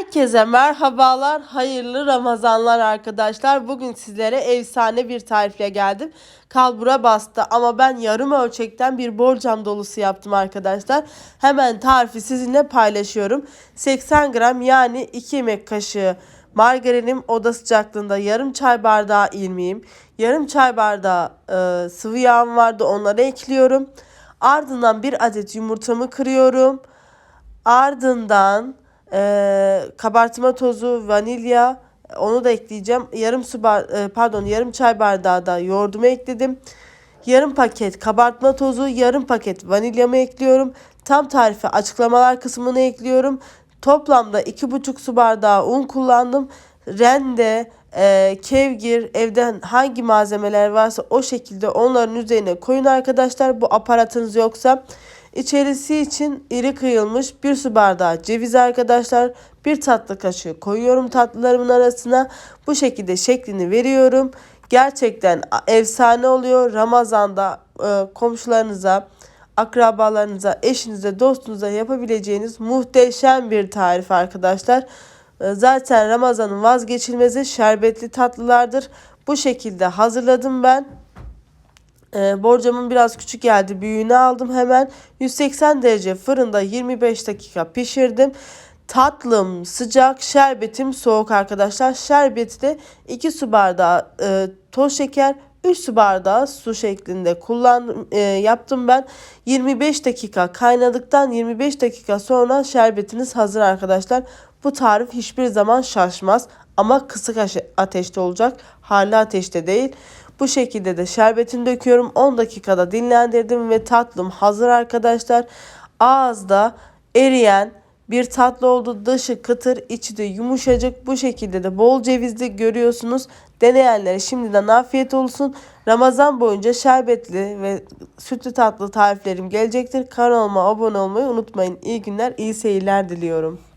Herkese merhabalar, hayırlı Ramazanlar arkadaşlar. Bugün sizlere efsane bir tarifle geldim. Kalbura bastı ama ben yarım ölçekten bir borcam dolusu yaptım arkadaşlar. Hemen tarifi sizinle paylaşıyorum. 80 gram yani 2 yemek kaşığı margarinim oda sıcaklığında yarım çay bardağı irmiğim, yarım çay bardağı e, sıvı yağım vardı onları ekliyorum. Ardından bir adet yumurtamı kırıyorum. Ardından e, kabartma tozu, vanilya onu da ekleyeceğim. Yarım su bar, e, pardon yarım çay bardağı da yoğurdumu ekledim. Yarım paket kabartma tozu, yarım paket vanilyamı ekliyorum. Tam tarifi açıklamalar kısmına ekliyorum. Toplamda 2,5 su bardağı un kullandım. Rende, e, kevgir, evden hangi malzemeler varsa o şekilde onların üzerine koyun arkadaşlar. Bu aparatınız yoksa. İçerisi için iri kıyılmış bir su bardağı ceviz arkadaşlar. Bir tatlı kaşığı koyuyorum tatlılarımın arasına. Bu şekilde şeklini veriyorum. Gerçekten efsane oluyor. Ramazan'da e, komşularınıza, akrabalarınıza, eşinize, dostunuza yapabileceğiniz muhteşem bir tarif arkadaşlar. E, Zaten Ramazan'ın vazgeçilmezi şerbetli tatlılardır. Bu şekilde hazırladım ben. E, borcamın biraz küçük geldi. Büyüğünü aldım hemen. 180 derece fırında 25 dakika pişirdim. Tatlım sıcak, şerbetim soğuk arkadaşlar. Şerbeti de 2 su bardağı e, toz şeker, 3 su bardağı su şeklinde kullandım, e, yaptım ben. 25 dakika kaynadıktan 25 dakika sonra şerbetiniz hazır arkadaşlar. Bu tarif hiçbir zaman şaşmaz ama kısık ateşte olacak. Harlı ateşte değil. Bu şekilde de şerbetini döküyorum. 10 dakikada dinlendirdim ve tatlım hazır arkadaşlar. Ağızda eriyen bir tatlı oldu. Dışı kıtır, içi de yumuşacık. Bu şekilde de bol cevizli görüyorsunuz. Deneyenlere şimdiden afiyet olsun. Ramazan boyunca şerbetli ve sütlü tatlı tariflerim gelecektir. Kanalıma abone olmayı unutmayın. İyi günler, iyi seyirler diliyorum.